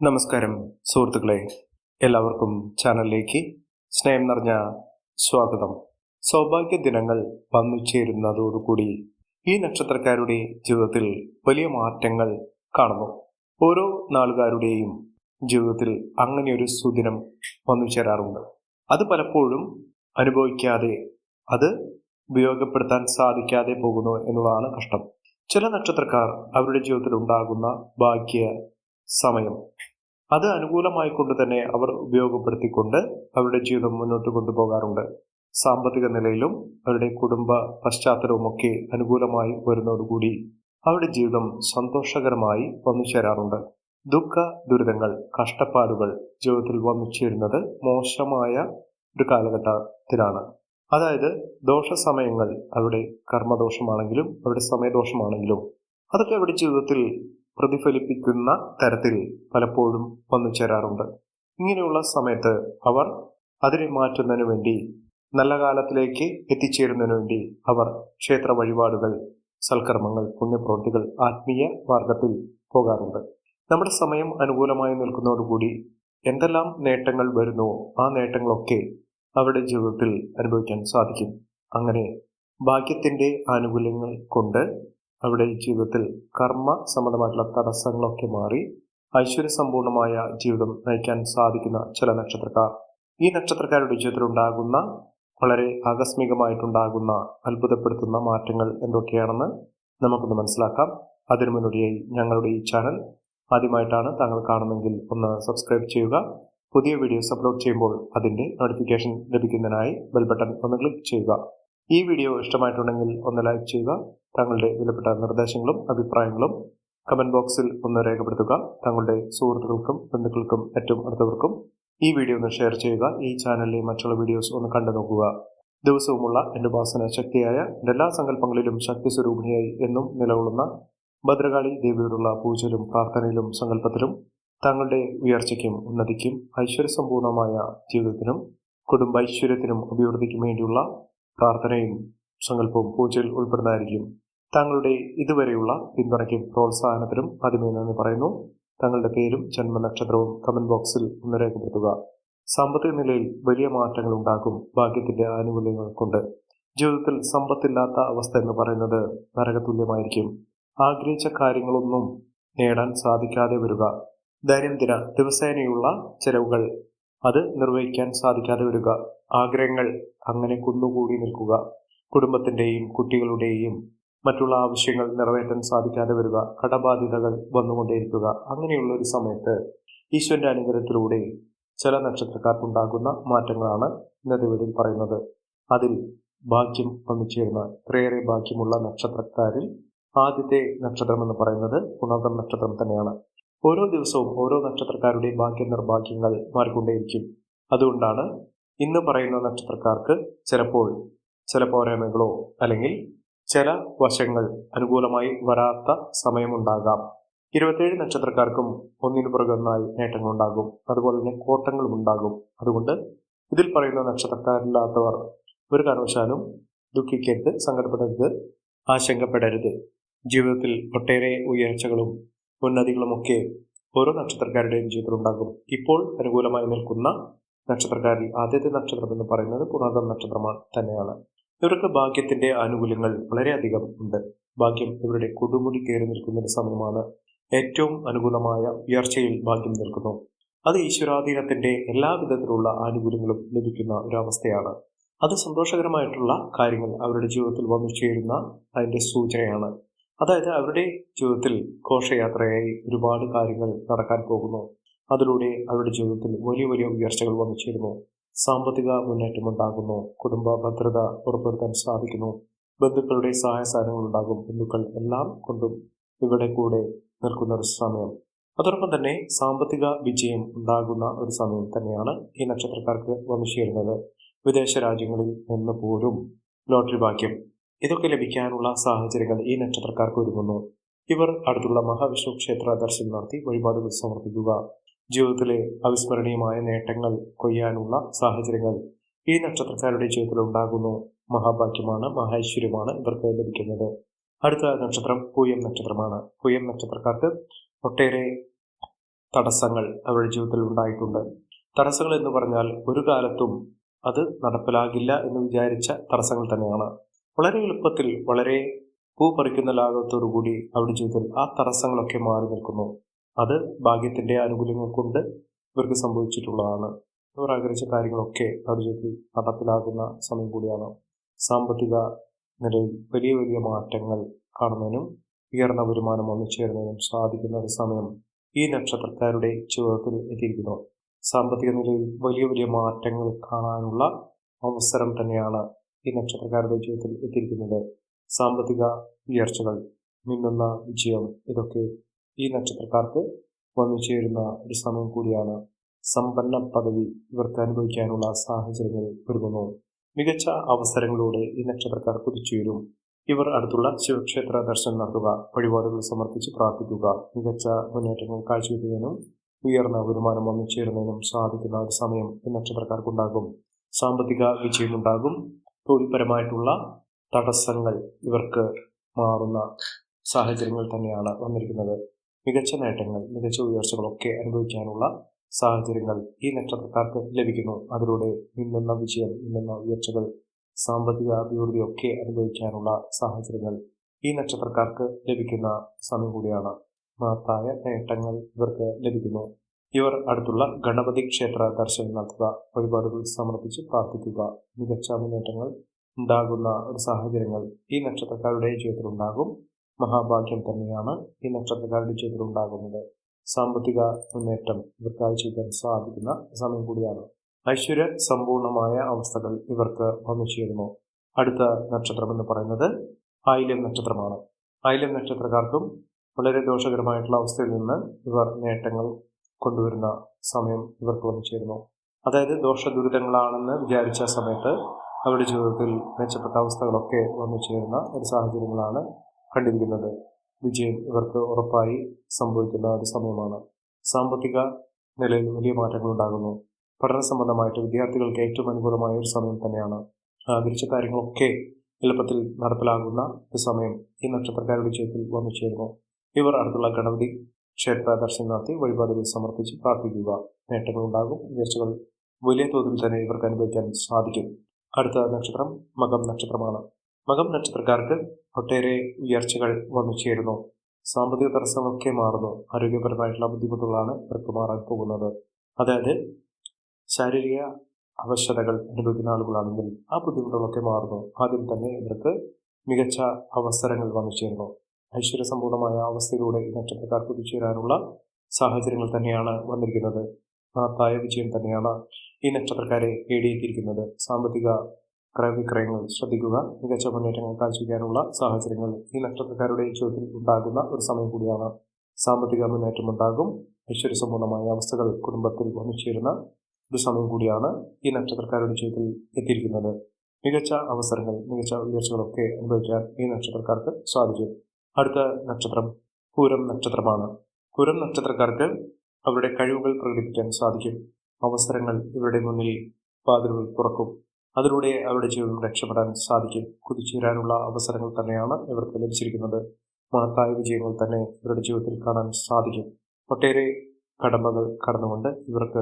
നമസ്കാരം സുഹൃത്തുക്കളെ. എല്ലാവർക്കും ചാനലിലേക്ക് സ്നേഹം നിറഞ്ഞ സ്വാഗതം. സൗഭാഗ്യ ദിനങ്ങൾ വന്നു ചേരുന്നതോടുകൂടി ഈ നക്ഷത്രക്കാരുടെ ജീവിതത്തിൽ വലിയ മാറ്റങ്ങൾ കാണുന്നു. ഓരോ നാളുകാരുടെയും ജീവിതത്തിൽ അങ്ങനെ ഒരു സുദിനം വന്നു ചേരാറുണ്ട്. അത് പലപ്പോഴും അനുഭവിക്കാതെ അത് ഉപയോഗപ്പെടുത്താൻ സാധിക്കാതെ പോകുന്നു എന്നുള്ളതാണ് കഷ്ടം. ചില നക്ഷത്രക്കാർ അവരുടെ ജീവിതത്തിൽ ഉണ്ടാകുന്ന ഭാഗ്യ സമയം. അത് അനുകൂലമായി കൊണ്ട് തന്നെ അവർ ഉപയോഗപ്പെടുത്തിക്കൊണ്ട് അവരുടെ ജീവിതം മുന്നോട്ട് കൊണ്ടുപോകാറുണ്ട്. സാമ്പത്തിക നിലയിലും അവരുടെ കുടുംബ പശ്ചാത്തലവും ഒക്കെ അനുകൂലമായി വരുന്നതോടുകൂടി അവരുടെ ജീവിതം സന്തോഷകരമായി വന്നു ചേരാറുണ്ട്. ദുഃഖ ദുരിതങ്ങൾ കഷ്ടപ്പാടുകൾ ജീവിതത്തിൽ വന്നു ചേരുന്നത് മോശമായ ഒരു കാലഘട്ടത്തിലാണ്. അതായത് ദോഷസമയങ്ങൾ അവരുടെ കർമ്മദോഷമാണെങ്കിലും അവരുടെ സമയദോഷമാണെങ്കിലും അതൊക്കെ അവരുടെ ജീവിതത്തിൽ പ്രതിഫലിപ്പിക്കുന്ന തരത്തിൽ പലപ്പോഴും വന്നു ചേരാറുണ്ട്. ഇങ്ങനെയുള്ള സമയത്ത് അവർ അതിനെ മാറ്റുന്നതിനു വേണ്ടി നല്ല കാലത്തിലേക്ക് എത്തിച്ചേരുന്നതിനു വേണ്ടി അവർ ക്ഷേത്ര വഴിപാടുകൾ സൽക്കർമ്മങ്ങൾ പുണ്യപ്രവൃത്തികൾ ആത്മീയ മാർഗത്തിൽ പോകാറുണ്ട്. നമ്മുടെ സമയം അനുകൂലമായി നിൽക്കുന്നതോടുകൂടി എന്തെല്ലാം നേട്ടങ്ങൾ വരുന്നുവോ ആ നേട്ടങ്ങളൊക്കെ അവരുടെ ജീവിതത്തിൽ അനുഭവിക്കാൻ സാധിക്കും. അങ്ങനെ ഭാഗ്യത്തിന്റെ ആനുകൂല്യങ്ങൾ കൊണ്ട് അവിടെ ജീവിതത്തിൽ കർമ്മ സംബന്ധമായിട്ടുള്ള തടസ്സങ്ങളൊക്കെ മാറി ഐശ്വര്യ സമ്പൂർണമായ ജീവിതം നയിക്കാൻ സാധിക്കുന്ന ചില നക്ഷത്രക്കാർ. ഈ നക്ഷത്രക്കാരുടെ ജീവിതത്തിൽ ഉണ്ടാകുന്ന വളരെ ആകസ്മികമായിട്ടുണ്ടാകുന്ന അത്ഭുതപ്പെടുത്തുന്ന മാറ്റങ്ങൾ എന്തൊക്കെയാണെന്ന് നമുക്കൊന്ന് മനസ്സിലാക്കാം. അതിനു മുന്നോടിയായി ഞങ്ങളുടെ ഈ ചാനൽ ആദ്യമായിട്ടാണ് താങ്കൾ കാണുന്നെങ്കിൽ ഒന്ന് സബ്സ്ക്രൈബ് ചെയ്യുക. പുതിയ വീഡിയോസ് അപ്ലോഡ് ചെയ്യുമ്പോൾ അതിന്റെ നോട്ടിഫിക്കേഷൻ ലഭിക്കുന്നതിനായി ബെൽ ബട്ടൺ ഒന്ന് ക്ലിക്ക് ചെയ്യുക. ഈ വീഡിയോ ഇഷ്ടമായിട്ടുണ്ടെങ്കിൽ ഒന്ന് ലൈക്ക് ചെയ്യുക. താങ്കളുടെ വിലപ്പെട്ട നിർദ്ദേശങ്ങളും അഭിപ്രായങ്ങളും കമന്റ് ബോക്സിൽ ഒന്ന് രേഖപ്പെടുത്തുക. തങ്ങളുടെ സുഹൃത്തുക്കൾക്കും ബന്ധുക്കൾക്കും ഏറ്റവും അടുത്തവർക്കും ഈ വീഡിയോ ഒന്ന് ഷെയർ ചെയ്യുക. ഈ ചാനലിലെ മറ്റുള്ള വീഡിയോസ് ഒന്ന് കണ്ടു നോക്കുക. ദിവസവുമുള്ള എന്റെ ഉപാസന ശക്തിയായ എന്റെ എല്ലാ സങ്കല്പങ്ങളിലും ശക്തി സ്വരൂപിണിയായി എന്നും നിലകൊള്ളുന്ന ഭദ്രകാളി ദേവിയോടുള്ള പൂജയിലും പ്രാർത്ഥനയിലും സങ്കല്പത്തിലും തങ്ങളുടെ ഉയർച്ചയ്ക്കും ഉന്നതിക്കും ഐശ്വര്യസമ്പൂർണമായ ജീവിതത്തിനും കുടുംബ ഐശ്വര്യത്തിനും അഭിവൃദ്ധിക്കും വേണ്ടിയുള്ള പ്രാർത്ഥനയും സങ്കല്പവും പൂജയിൽ ഉൾപ്പെടുന്നതായിരിക്കും. താങ്കളുടെ ഇതുവരെയുള്ള പിന്തുണയ്ക്കും പ്രോത്സാഹനത്തിനും ആദ്യമേ നന്ദി പറയുന്നു. താങ്കളുടെ പേരും ജന്മനക്ഷത്രവും കമന്റ് ബോക്സിൽ ഒന്ന് രേഖപ്പെടുത്തുക. സാമ്പത്തിക നിലയിൽ വലിയ മാറ്റങ്ങൾ ഉണ്ടാകും ഭാഗ്യത്തിന്റെ ആനുകൂല്യങ്ങൾ കൊണ്ട്. ജീവിതത്തിൽ സമ്പത്തില്ലാത്ത അവസ്ഥ എന്ന് പറയുന്നത് നരകതുല്യമായിരിക്കും. ആഗ്രഹിച്ച കാര്യങ്ങളൊന്നും നേടാൻ സാധിക്കാതെ വരിക. ദൈനംദിന ദിവസേനയുള്ള ചെലവുകൾ അത് നിർവഹിക്കാൻ സാധിക്കാതെ വരിക. ആഗ്രഹങ്ങൾ അങ്ങനെ കുന്നുകൂടി നിൽക്കുക. കുടുംബത്തിന്റെയും കുട്ടികളുടെയും മറ്റുള്ള ആവശ്യങ്ങൾ നിറവേറ്റാൻ സാധിക്കാതെ വരിക കടബാധ്യതകൾ വന്നുകൊണ്ടേയിരിക്കുക അങ്ങനെയുള്ള ഒരു സമയത്ത് ഈശ്വരന്റെ അനുഗ്രഹത്തിലൂടെ ചില നക്ഷത്രക്കാർക്കുണ്ടാകുന്ന മാറ്റങ്ങളാണ് ഇന്നത്തെ വീടിൽ പറയുന്നത്. അതിൽ ഭാഗ്യം വന്നു ചേരുന്ന ഇത്രയേറെ ഭാഗ്യമുള്ള നക്ഷത്രക്കാരിൽ ആദ്യത്തെ നക്ഷത്രം എന്ന് പറയുന്നത് പുണർദം നക്ഷത്രം തന്നെയാണ്. ഓരോ ദിവസവും ഓരോ നക്ഷത്രക്കാരുടെ ഭാഗ്യ നിർഭാഗ്യങ്ങൾ മാറിക്കൊണ്ടേയിരിക്കും. അതുകൊണ്ടാണ് ഇന്ന് പറയുന്ന നക്ഷത്രക്കാർക്ക് ചിലപ്പോൾ ചില പോരായ്മകളോ അല്ലെങ്കിൽ ചില വശങ്ങൾ അനുകൂലമായി വരാത്ത സമയമുണ്ടാകാം. ഇരുപത്തേഴ് നക്ഷത്രക്കാർക്കും ഒന്നിനു പുറകെ ഒന്നായി നേട്ടങ്ങളുണ്ടാകും. അതുപോലെ തന്നെ കോട്ടങ്ങളും ഉണ്ടാകും. അതുകൊണ്ട് ഇതിൽ പറയുന്ന നക്ഷത്രക്കാരില്ലാത്തവർ ഒരു കാരണവശാലും ദുഃഖിക്കരുത് സങ്കടപ്പെടരുത് ആശങ്കപ്പെടരുത്. ജീവിതത്തിൽ ഒട്ടേറെ ഉയർച്ചകളും ഉന്നതികളുമൊക്കെ ഓരോ നക്ഷത്രക്കാരുടെയും ജീവിതത്തിൽ ഉണ്ടാകും. ഇപ്പോൾ അനുകൂലമായി നിൽക്കുന്ന നക്ഷത്രക്കാരിൽ ആദ്യത്തെ നക്ഷത്രം എന്ന് പറയുന്നത് പുണർദം നക്ഷത്രമാണ് തന്നെയാണ്. ഇവർക്ക് ഭാഗ്യത്തിന്റെ ആനുകൂല്യങ്ങൾ വളരെയധികം ഉണ്ട്. ഭാഗ്യം ഇവരുടെ കൊടുമുടി കയറി നിൽക്കുന്ന ഒരു സമയമാണ്. ഏറ്റവും അനുകൂലമായ ഉയർച്ചയിൽ ഭാഗ്യം നിൽക്കുന്നു. അത് ഈശ്വരാധീനത്തിന്റെ എല്ലാ വിധത്തിലുള്ള ആനുകൂല്യങ്ങളും ലഭിക്കുന്ന ഒരവസ്ഥയാണ്. അത് സന്തോഷകരമായിട്ടുള്ള കാര്യങ്ങൾ അവരുടെ ജീവിതത്തിൽ വന്നു ചേരുന്ന അതിന്റെ സൂചനയാണ്. അതായത് അവരുടെ ജീവിതത്തിൽ ഘോഷയാത്രയായി ഒരുപാട് കാര്യങ്ങൾ നടക്കാൻ പോകുന്നു. അതിലൂടെ അവരുടെ ജീവിതത്തിൽ വലിയ വലിയ ഉയർച്ചകൾ വന്നു ചേരുന്നു. സാമ്പത്തിക മുന്നേറ്റം ഉണ്ടാകുന്നു കുടുംബ ഭദ്രത ഉറപ്പുവരുത്താൻ സാധിക്കുന്നു. ബന്ധുക്കളുടെ സഹായ സാധനങ്ങൾ ഉണ്ടാകും. ബന്ധുക്കൾ എല്ലാം കൊണ്ടും ഇവിടെ കൂടെ നിൽക്കുന്ന ഒരു സമയം. അതോടൊപ്പം തന്നെ സാമ്പത്തിക വിജയം ഉണ്ടാകുന്ന ഒരു സമയം തന്നെയാണ് ഈ നക്ഷത്രക്കാർക്ക് വന്നു ചേരുന്നത് വിദേശ രാജ്യങ്ങളിൽ നിന്ന് പോലും ലോട്ടറി ഭാഗ്യം ഇതൊക്കെ ലഭിക്കാനുള്ള സാഹചര്യങ്ങൾ ഈ നക്ഷത്രക്കാർക്ക് ഒരുങ്ങുന്നു. ഇവർ അടുത്തുള്ള മഹാവിഷ്ണു ക്ഷേത്ര ദർശനം നടത്തി വഴിപാടുകൾ സമർപ്പിക്കുക. ജീവിതത്തിലെ അവിസ്മരണീയമായ നേട്ടങ്ങൾ കൊയ്യാനുള്ള സാഹചര്യങ്ങൾ ഈ നക്ഷത്രക്കാരുടെ ജീവിതത്തിൽ ഉണ്ടാകുന്നു മഹാഭാഗ്യമാണ് മഹൈശ്വര്യമാണ് ഇവർക്ക് ലഭിക്കുന്നത്. അടുത്ത നക്ഷത്രം പൂയം നക്ഷത്രമാണ്. പൂയം നക്ഷത്രക്കാർക്ക് ഒട്ടേറെ തടസ്സങ്ങൾ അവരുടെ ജീവിതത്തിൽ ഉണ്ടായിട്ടുണ്ട്. തടസ്സങ്ങൾ എന്ന് പറഞ്ഞാൽ ഒരു കാലത്തും അത് നടപ്പിലാകില്ല എന്ന് വിചാരിച്ച തടസ്സങ്ങൾ തന്നെയാണ്. വളരെ എളുപ്പത്തിൽ വളരെ പൂ പറിക്കുന്ന ലാഘവത്തോടുകൂടി അവരുടെ ജീവിതത്തിൽ ആ തടസ്സങ്ങളൊക്കെ മാറി നിൽക്കുന്നു. അത് ഭാഗ്യത്തിന്റെ ആനുകൂല്യങ്ങൾ കൊണ്ട് ഇവർക്ക് സംഭവിച്ചിട്ടുള്ളതാണ്. ഇവർ ആഗ്രഹിച്ച കാര്യങ്ങളൊക്കെ അവരുടെ ജീവിതത്തിൽ നടപ്പിലാകുന്ന സമയം കൂടിയാണ്. സാമ്പത്തിക നിലയിൽ വലിയ വലിയ മാറ്റങ്ങൾ കാണുന്നതിനും ഉയർന്ന വരുമാനം ഒന്നിച്ചേരുന്നതിനും സാധിക്കുന്ന ഒരു സമയം ഈ നക്ഷത്രക്കാരുടെ ചുവത്തിൽ എത്തിയിരിക്കുന്നു. സാമ്പത്തിക നിലയിൽ വലിയ വലിയ മാറ്റങ്ങൾ കാണാനുള്ള അവസരം തന്നെയാണ് ഈ നക്ഷത്രക്കാരുടെ ജീവിതത്തിൽ എത്തിയിരിക്കുന്നത്. സാമ്പത്തിക ഉയർച്ചകൾ മിന്നുന്ന വിജയം ഇതൊക്കെ ഈ നക്ഷത്രക്കാർക്ക് വന്നു ചേരുന്ന ഒരു സമയം കൂടിയാണ് സമ്പന്ന പദവി ഇവർക്ക് അനുഭവിക്കാനുള്ള സാഹചര്യങ്ങൾ ഒരുങ്ങുന്നു. മികച്ച അവസരങ്ങളോടെ ഈ നക്ഷത്രക്കാർ കുതിച്ചുയരും ഇവർ അടുത്തുള്ള ശിവക്ഷേത്ര ദർശനം നടത്തുക വഴിപാടുകൾ സമർപ്പിച്ച് പ്രാർത്ഥിക്കുക മികച്ച മുന്നേറ്റങ്ങൾ കാഴ്ചവെക്കുന്നതിനും ഉയർന്ന വരുമാനം വന്നു ചേരുന്നതിനും സാധിക്കുന്ന ഒരു സമയം ഈ നക്ഷത്രക്കാർക്കുണ്ടാകും. സാമ്പത്തിക വിജയമുണ്ടാകും. തൊഴിൽപരമായിട്ടുള്ള തടസ്സങ്ങൾ ഇവർക്ക് മാറുന്ന സാഹചര്യങ്ങൾ തന്നെയാണ് വന്നിരിക്കുന്നത്. മികച്ച നേട്ടങ്ങൾ മികച്ച ഉയർച്ചകളൊക്കെ അനുഭവിക്കാനുള്ള സാഹചര്യങ്ങൾ ഈ നക്ഷത്രക്കാർക്ക് ലഭിക്കുന്നു. അതിലൂടെ മിന്നുന്ന വിജയം മിന്നുന്ന ഉയർച്ചകൾ സാമ്പത്തിക അഭിവൃദ്ധിയൊക്കെ അനുഭവിക്കാനുള്ള സാഹചര്യങ്ങൾ ഈ നക്ഷത്രക്കാർക്ക് ലഭിക്കുന്ന സമയം കൂടിയാണ്. മഹത്തായ നേട്ടങ്ങൾ ഇവർക്ക് ലഭിക്കുന്നു. ഇവർ അടുത്തുള്ള ഗണപതി ക്ഷേത്ര ദർശനം നടത്തുക വഴിപാടുകൾ സമർപ്പിച്ച് പ്രാർത്ഥിക്കുക. മികച്ച മുന്നേറ്റങ്ങൾ ഉണ്ടാകുന്ന ഒരു സാഹചര്യങ്ങൾ ഈ നക്ഷത്രക്കാരുടെ ജീവിതത്തിൽ ഉണ്ടാകും മഹാഭാഗ്യം തന്നെയാണ് ഈ നക്ഷത്രക്കാരുടെ ഉണ്ടാകുന്നത്. സാമ്പത്തിക മുന്നേറ്റം ഇവർക്കായി ചെയ്യാൻ സാധിക്കുന്ന സമയം കൂടിയാണ്. ഐശ്വര്യ സമ്പൂർണമായ അവസ്ഥകൾ ഇവർക്ക് വന്നു ചേരുന്നു. അടുത്ത നക്ഷത്രം എന്ന് പറയുന്നത് ആയില്യം നക്ഷത്രമാണ്. ആയില്യം നക്ഷത്രക്കാർക്കും വളരെ ദോഷകരമായിട്ടുള്ള അവസ്ഥയിൽ നിന്ന് ഇവർ നേട്ടങ്ങൾ കൊണ്ടുവരുന്ന സമയം ഇവർക്ക് വന്നു ചേരുന്നു. അതായത് ദോഷ ദുരിതങ്ങളാണെന്ന് വിചാരിച്ച സമയത്ത് അവരുടെ ജീവിതത്തിൽ മെച്ചപ്പെട്ട അവസ്ഥകളൊക്കെ വന്നു ചേരുന്ന ഒരു സാഹചര്യങ്ങളാണ് കണ്ടിരിക്കുന്നത്. വിജയം ഇവർക്ക് ഉറപ്പായി സംഭവിക്കുന്ന ഒരു സമയമാണ്. സാമ്പത്തിക നിലയിൽ വലിയ മാറ്റങ്ങൾ ഉണ്ടാകുന്നു. പഠന സംബന്ധമായിട്ട് വിദ്യാർത്ഥികൾക്ക് ഏറ്റവും അനുകൂലമായ ഒരു സമയം തന്നെയാണ്. ആഗ്രഹിച്ച കാര്യങ്ങളൊക്കെ എളുപ്പത്തിൽ നടപ്പിലാകുന്ന ഒരു സമയം ഈ നക്ഷത്രക്കാരുടെ ജീവിതത്തിൽ വന്നു ചേരുന്നു ഇവർ അടുത്തുള്ള ഗണപതി ക്ഷേത്ര ദർശനം നടത്തി വഴിപാടുകൾ സമർപ്പിച്ച് പ്രാർത്ഥിക്കുക. നേട്ടങ്ങൾ ഉണ്ടാകും. ഉയർച്ചകൾ വലിയ തോതിൽ തന്നെ ഇവർക്ക് അനുഭവിക്കാൻ സാധിക്കും. അടുത്ത നക്ഷത്രം മകം നക്ഷത്രമാണ്. മകം നക്ഷത്രക്കാർക്ക് ഒട്ടേറെ ഉയർച്ചകൾ വന്നു ചേരുന്നു. സാമ്പത്തിക തടസ്സമൊക്കെ മാറുന്നു. ആരോഗ്യപരമായിട്ടുള്ള ബുദ്ധിമുട്ടുകളാണ് ഇവർക്ക് മാറാൻ പോകുന്നത്. അതായത് ശാരീരിക അവശതകൾ അനുഭവിക്കുന്ന ആളുകളാണെങ്കിൽ ആ ബുദ്ധിമുട്ടുകളൊക്കെ മാറുന്നു. ആദ്യം തന്നെ ഇവർക്ക് മികച്ച അവസരങ്ങൾ വന്നു ചേരുന്നു. ഐശ്വര്യസമ്പൂർണമായ അവസ്ഥയിലൂടെ ഈ നക്ഷത്രക്കാർ കുതിച്ചേരാനുള്ള സാഹചര്യങ്ങൾ തന്നെയാണ് വന്നിരിക്കുന്നത്. മഹത്തായ വിജയം തന്നെയാണ് ഈ നക്ഷത്രക്കാരെ നേടിയെത്തിയിരിക്കുന്നത്. സാമ്പത്തിക ക്രയവിക്രയങ്ങൾ ശ്രദ്ധിക്കുക. മികച്ച മുന്നേറ്റങ്ങൾ കാഴ്ചവെക്കാനുള്ള സാഹചര്യങ്ങൾ ഈ നക്ഷത്രക്കാരുടെ ജീവിതത്തിൽ ഉണ്ടാകുന്ന ഒരു സമയം കൂടിയാണ്. സാമ്പത്തിക മുന്നേറ്റം ഉണ്ടാകും. ഐശ്വര്യസമ്പൂർണമായ അവസ്ഥകൾ കുടുംബത്തിൽ വന്നിച്ചേരുന്ന ഒരു സമയം കൂടിയാണ് ഈ നക്ഷത്രക്കാരുടെ ജീവിതത്തിൽ എത്തിയിരിക്കുന്നത്. മികച്ച അവസരങ്ങൾ മികച്ച ഉയർച്ചകളൊക്കെ അനുഭവിക്കാൻ ഈ നക്ഷത്രക്കാർക്ക് സാധിക്കും. അടുത്ത നക്ഷത്രം പൂരം നക്ഷത്രമാണ്. പൂരം നക്ഷത്രക്കാർക്ക് അവരുടെ കഴിവുകൾ പ്രകടിപ്പിക്കാൻ സാധിക്കും. അവസരങ്ങൾ ഇവരുടെ മുന്നിൽ വാതിലുകൾ തുറക്കും. അതിലൂടെ അവരുടെ ജീവിതം രക്ഷപ്പെടാൻ സാധിക്കും. കുതിച്ചുയരാനുള്ള അവസരങ്ങൾ തന്നെയാണ് ഇവർക്ക് ലഭിച്ചിരിക്കുന്നത്. മഹത്തായ വിജയങ്ങൾ തന്നെ ഇവരുടെ ജീവിതത്തിൽ കാണാൻ സാധിക്കും. ഒട്ടേറെ കടമ്പകൾ കടന്നുകൊണ്ട് ഇവർക്ക്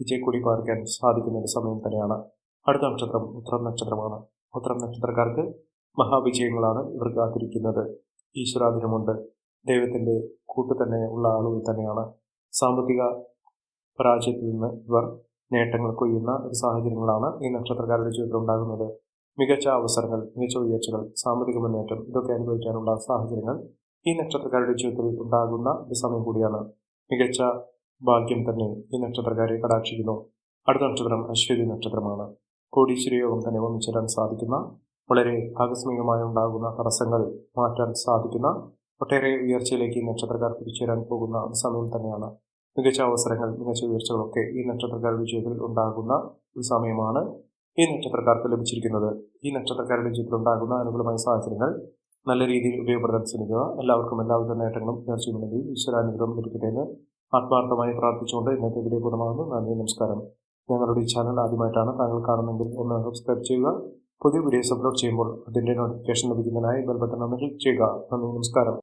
വിജയക്കൊടി പാറിക്കാൻ സാധിക്കുന്ന സമയം തന്നെയാണ്. അടുത്ത നക്ഷത്രം ഉത്തരം നക്ഷത്രമാണ്. ഉത്തരം നക്ഷത്രക്കാർക്ക് മഹാവിജയങ്ങളാണ് ഇവർ കാത്തിരിക്കുന്നത്. ഈശ്വരാധീനമുണ്ട്. ദൈവത്തിന്റെ കൂട്ടു തന്നെ ഉള്ള ആളുകൾ തന്നെയാണ്. സാമ്പത്തിക പരാജയത്തിൽ നിന്ന് ഇവർ നേട്ടങ്ങൾ കൊയ്യുന്ന ഒരു സാഹചര്യങ്ങളാണ് ഈ നക്ഷത്രക്കാരുടെ ജീവിതത്തിൽ ഉണ്ടാകുന്നത്. മികച്ച അവസരങ്ങൾ മികച്ച ഉയർച്ചകൾ സാമ്പത്തിക മുന്നേറ്റം ഇതൊക്കെ അനുഭവിക്കാനുള്ള സാഹചര്യങ്ങൾ ഈ നക്ഷത്രക്കാരുടെ ജീവിതത്തിൽ ഉണ്ടാകുന്ന ഒരു സമയം കൂടിയാണ്. മികച്ച ഭാഗ്യം തന്നെ ഈ നക്ഷത്രക്കാരെ കടാക്ഷിക്കുന്നു. അടുത്ത നക്ഷത്രം അശ്വതി നക്ഷത്രമാണ്. കോടീശ്വര യോഗം തന്നെ ഒന്നിച്ചേരാൻ സാധിക്കുന്ന വളരെ ആകസ്മികമായി ഉണ്ടാകുന്ന തടസ്സങ്ങൾ മാറ്റാൻ സാധിക്കുന്ന ഒട്ടേറെ ഉയർച്ചയിലേക്ക് നക്ഷത്രക്കാർ തിരിച്ചുവരാൻ പോകുന്ന സമയം തന്നെയാണ്. മികച്ച അവസരങ്ങൾ മികച്ച ഉയർച്ചകളൊക്കെ ഈ നക്ഷത്രക്കാരുടെ ജീവിതത്തിൽ ഉണ്ടാകുന്ന ഒരു സമയമാണ് ഈ നക്ഷത്രക്കാർക്ക് ലഭിച്ചിരിക്കുന്നത്. ഈ നക്ഷത്രക്കാരുടെ ജീവിതത്തിൽ ഉണ്ടാകുന്ന അനുകൂലമായ സാഹചര്യങ്ങൾ നല്ല രീതിയിൽ ഉപയോഗപ്പെടുത്താൻ ശ്രമിക്കുക. എല്ലാവർക്കും എല്ലാവിധ നേട്ടങ്ങളും ഉയർച്ചയുണ്ടെങ്കിൽ ഈശ്വരാനുഗ്രഹം ലഭിക്കട്ടെ എന്ന് ആത്മാർത്ഥമായി പ്രാർത്ഥിച്ചുകൊണ്ട് ഇന്നത്തെ വീഡിയോ പൂർണമാകുന്നു. നന്ദി നമസ്കാരം. ഞങ്ങളുടെ ഈ ചാനൽ ആദ്യമായിട്ടാണ് താങ്കൾ കാണുന്നതെങ്കിൽ ഒന്ന് സബ്സ്ക്രൈബ് ചെയ്യുക. പുതിയ വീഡിയോസ് അപ്ലോഡ് ചെയ്യുമ്പോൾ അതിന്റെ നോട്ടിഫിക്കേഷൻ ലഭിക്കുന്നതിനായി ബെൽ ഒന്ന് ക്ലിക്ക് ചെയ്യുക. നന്ദി നമസ്കാരം.